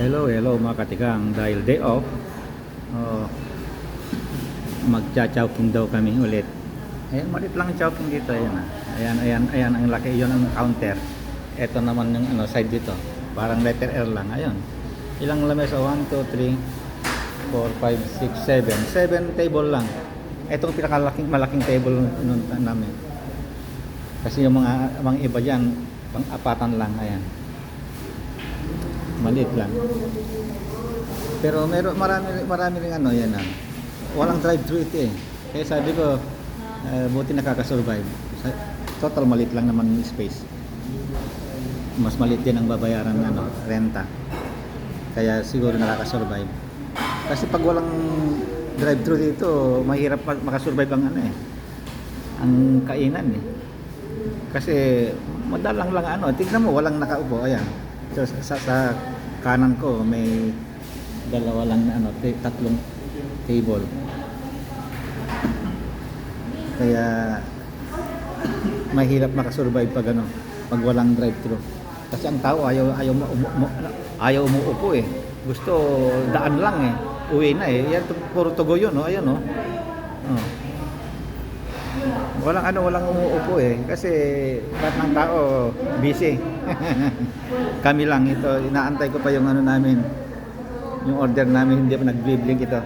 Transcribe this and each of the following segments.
Hello, hello mga katikang. Dahil day off, oh, magcha-chowking daw kami ulit. Ayan, malit lang chowking dito. Ayan, ayan, ayan, ayan, ang laki. Yun ang counter. Ito naman yung ano, side dito. Parang letter R lang. Ayun. Ilang lamesa? 1, 2, 3, 4, 5, 6, 7. 7 table lang. Ito ang pinakalaking malaking table nun namin. Kasi yung mga, mga iba dyan, pang apatan lang. Ayan. Maliit lang. Pero meron marami marami ring ano yan ah. Walang drive-thru ito eh. Kaya sabi ko eh, buti nakaka-survive. Total maliit lang naman yung space. Mas maliit din ang babayaran ng ano, renta. Kaya siguro nakaka-survive. Kasi pag walang drive-thru dito, mahirap makasurvive ang ano eh. Ang kainan eh. Kasi madalang lang ano, tignan mo walang nakaupo, ayan. So, sa, sa kanan ko may dalawa lang na ano, tatlong table. Kaya mahirap makasurvive pag ano, pag walang drive-thru. Kasi ang tao ayaw ayaw mo, umu- mu- ayaw umuupo eh. Gusto daan lang eh. Uwi na eh. Yan puro tugo yun, no? Ayun, no? Oh. Walang ano, walang umuupo eh. Kasi lahat ng tao busy. Kami lang ito, inaantay ko pa yung ano namin. Yung order namin, hindi pa nag-blink ito.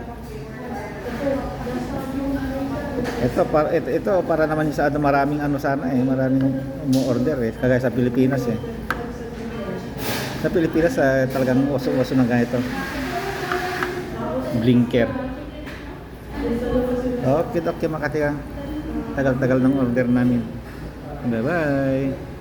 Ito para ito, ito para naman sa ano, maraming ano sana eh, maraming umu-order eh, kagaya sa Pilipinas eh. Sa Pilipinas eh, talagang uso-uso ng ganito. Blinker. Okay, okay makatigang. Tagal-tagal ng order namin. Bye-bye.